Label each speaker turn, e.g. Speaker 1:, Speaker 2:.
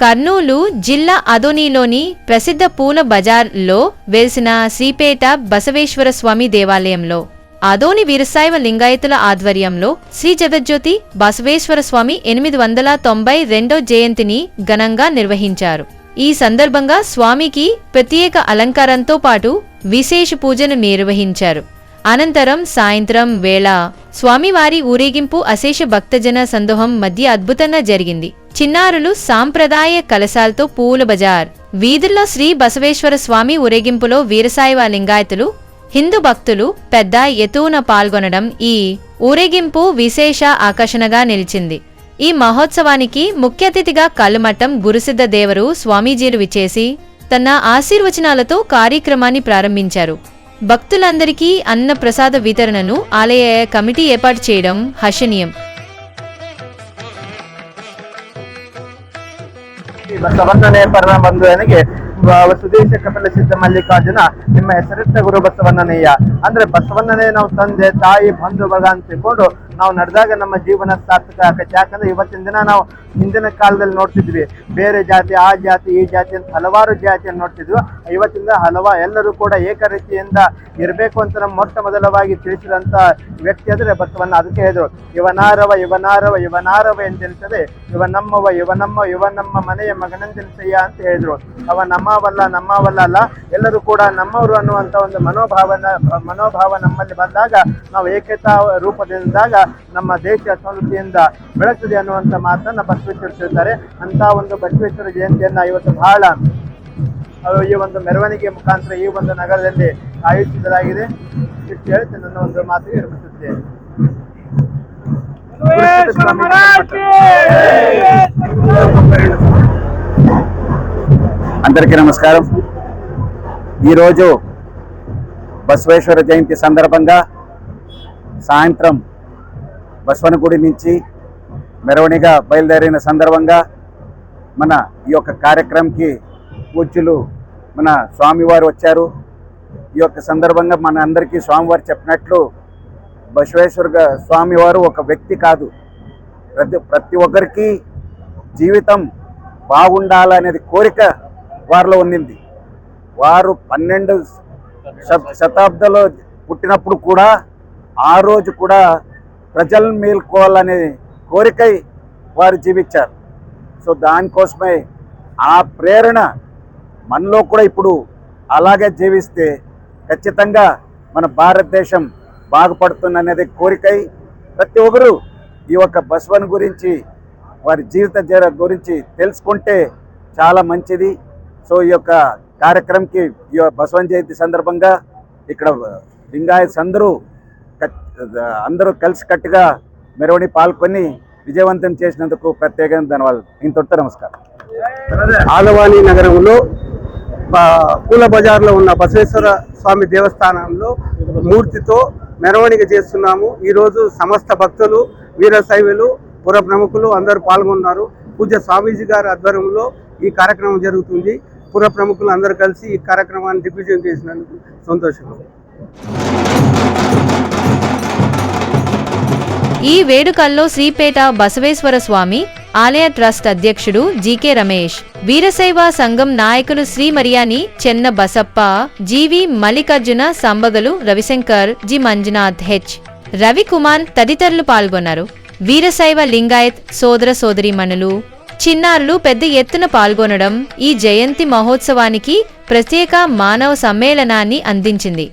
Speaker 1: కర్నూలు జిల్లా అదోనిలోని ప్రసిద్ధ పూల బజార్లో వెలిసిన శ్రీపేట బసవేశ్వర స్వామి దేవాలయంలో అదోని వీరశైవ లింగాయతుల ఆధ్వర్యంలో శ్రీ జగజ్యోతి బసవేశ్వర స్వామి ఎనిమిది వందల తొంభై రెండో జయంతిని ఘనంగా నిర్వహించారు. ఈ సందర్భంగా స్వామికి ప్రత్యేక అలంకారంతో పాటు విశేష పూజను నిర్వహించారు. అనంతరం సాయంత్రం వేళ స్వామివారి ఊరేగింపు అశేష భక్తజన సందోహం మధ్య అద్భుతంగా జరిగింది. చిన్నారులు సాంప్రదాయ కలశాలతో పూల బజార్ వీధుల్లో శ్రీ బసవేశ్వర స్వామి ఊరేగింపులో వీరసాయివ లింగాయతులు హిందూ భక్తులు పెద్ద ఎత్తున పాల్గొనడం ఈ ఊరేగింపు విశేష ఆకర్షణగా నిలిచింది. ఈ మహోత్సవానికి ముఖ్య అతిథిగా కల్లుమఠం గురుసిద్ధ దేవరు స్వామీజీలు విచేసి తన ఆశీర్వచనాలతో కార్యక్రమాన్ని ప్రారంభించారు. భక్తులందరికీ అన్న ప్రసాద వితరణను ఆలయ కమిటీ ఏర్పాటు చేయడం హర్షణీయం.
Speaker 2: ಬಸವಣ್ಣನೇ ಪರಮ ಬಂಧುವನಿಗೆ ನನಗೆ ಸುದೇಶ ಕಪಿಲ ಸಿದ್ಧ ಮಲ್ಲಿಕಾರ್ಜುನ ನಿಮ್ಮ ಹೆಸರಿಟ್ಟ ಗುರು ಬಸವಣ್ಣನಯ್ಯ. ಅಂದ್ರೆ ಬಸವಣ್ಣನೇ ನಾವು ತಂದೆ, ತಾಯಿ, ಬಂಧು ಬಳಗ ಅಂತ ತಿಳ್ಕೊಂಡು ನಾವು ನಡೆದಾಗ ನಮ್ಮ ಜೀವನ ಸಾರ್ಥಕ ಆಗತ್ತೆ ಯಾಕಂದ್ರೆ ಇವತ್ತಿನ ದಿನ ನಾವು ಹಿಂದಿನ ಕಾಲದಲ್ಲಿ ನೋಡ್ತಿದ್ವಿ. ಬೇರೆ ಜಾತಿ, ಆ ಜಾತಿ, ಈ ಜಾತಿ ಅಂತ ಹಲವಾರು ಜಾತಿಯನ್ನು ನೋಡ್ತಿದ್ವಿ. ಇವತ್ತಿಂದ ಹಲವಾ ಎಲ್ಲರೂ ಕೂಡ ಏಕರೀತಿಯಿಂದ ಇರಬೇಕು ಅಂತ ನಮ್ಮ ಮೊಟ್ಟ ಮೊದಲವಾಗಿ ತಿಳಿಸಿದಂತ ವ್ಯಕ್ತಿ ಅಂದ್ರೆ ಬಸವಣ್ಣ ಅದಕ್ಕೆ ಹೇಳಿದ್ರು. ಇವನಾರವ ಇವನಾರವ ಇವನಾರವ ಎಂದೆನಿಸದೆ, ಇವ ನಮ್ಮವ, ಇವ ನಮ್ಮ ಇವ ನಮ್ಮ ಮನೆಯ ಮಗನಂದೆನಿಸಯ್ಯ ಅಂತ ಹೇಳಿದ್ರು. ಅವ ನಮ್ಮವಲ್ಲ ನಮ್ಮವಲ್ಲ ಅಲ್ಲ, ಎಲ್ಲರೂ ಕೂಡ ನಮ್ಮವರು ಅನ್ನುವಂತ ಒಂದು ಮನೋಭಾವನ, ಮನೋಭಾವ ನಮ್ಮಲ್ಲಿ ಬಂದಾಗ ನಾವು ಏಕತಾ ರೂಪದಿಂದಾಗ ನಮ್ಮ ದೇಶ ಸಂಸ್ಕೃತಿಯಿಂದ ಬೆಳಗ್ತದೆ ಅನ್ನುವಂತ ಮಾತನ್ನ ಬಸವೇಶ್ವರ ತಿಳಿಸಿದ್ದಾರೆ ಅಂತ ಒಂದು ಬಸವೇಶ್ವರ ಜಯಂತಿಯನ್ನ ಇವತ್ತು ಬಹಳ ಅಹ್, ಈ ಒಂದು ಮೆರವಣಿಗೆ ಮುಖಾಂತರ ಈ ಒಂದು ನಗರದಲ್ಲಿ ಆಯೋಜಿಸಲಾಗಿದೆ ಇಷ್ಟು ಹೇಳ್ತಾ ನನ್ನ ಒಂದು ಮಾತಿಗೆ ವಿರಮಿಸುತ್ತೇನೆ
Speaker 3: అందరికీ నమస్కారం ఈరోజు బసవేశ్వర జయంతి సందర్భంగా సాయంత్రం బసవన గుడి నుంచి మెరవణిగా బయలుదేరిన సందర్భంగా మన ఈ యొక్క కార్యక్రమంకి పూజ్యులు మన స్వామివారు వచ్చారు. ఈ యొక్క సందర్భంగా మన అందరికీ స్వామివారు చెప్పినట్లు బసవేశ్వర గ- స్వామివారు ఒక వ్యక్తి కాదు. ప్రతి ప్రతి ఒక్కరికి జీవితం బాగుండాలనేది కోరిక వారిలో ఉండింది వారు పన్నెండు శతాబ్దాలు శతాబ్దంలో పుట్టినప్పుడు కూడా ఆ రోజు కూడా ప్రజలను మేల్కోవాలనే కోరికై వారు జీవించారు. సో దానికోసమే ఆ ప్రేరణ మనలో కూడా ఇప్పుడు అలాగే జీవిస్తే ఖచ్చితంగా మన భారతదేశం బాగుపడుతుందనేది కోరికై ప్రతి ఒక్కరు ఈ యొక్క బస్వన్ గురించి వారి జీవిత జర గురించి తెలుసుకుంటే చాలా మంచిది. సో ఈ యొక్క కార్యక్రమంకి ఈ బసవన్ జయంతి సందర్భంగా ఇక్కడ లింగాయత్స్ అందరూ అందరూ కలిసికట్టుగా మెరవణి పాల్గొని విజయవంతం చేసినందుకు ప్రత్యేకంగా ధన్యవాదాలు. ఇంతటితో నమస్కారం.
Speaker 4: ఆలవాణి నగరంలో పూల బజార్లో ఉన్న బసవేశ్వర స్వామి దేవస్థానంలో మూర్తితో మెరవణిక చేస్తున్నాము. ఈరోజు సమస్త భక్తులు వీరశైవులు పుర ప్రముఖులు అందరూ పాల్గొన్నారు. పూజ్య స్వామీజీ గారి ఆధ్వర్యంలో ఈ కార్యక్రమం జరుగుతుంది. పుర ప్రముఖులు అందరూ కలిసి ఈ కార్యక్రమాన్ని దిగ్విజయం చేసినందుకు సంతోషం.
Speaker 1: ఈ వేడుకల్లో శ్రీపేట బసవేశ్వర స్వామి ఆలయ ట్రస్ట్ అధ్యక్షుడు జీకే రమేష్ వీరశైవ సంఘం నాయకులు శ్రీ మరియాని చెన్న బసప్ప జీవి మల్లికార్జున సంబగలు రవిశంకర్ జి మంజునాథ్ హెచ్. రవికుమార్ తదితరులు పాల్గొన్నారు. వీరశైవ లింగాయత్ సోదర సోదరీమణులు చిన్నారులు పెద్ద ఎత్తున పాల్గొనడం ఈ జయంతి మహోత్సవానికి ప్రత్యేక మానవ సమ్మేళనాన్ని అందించింది.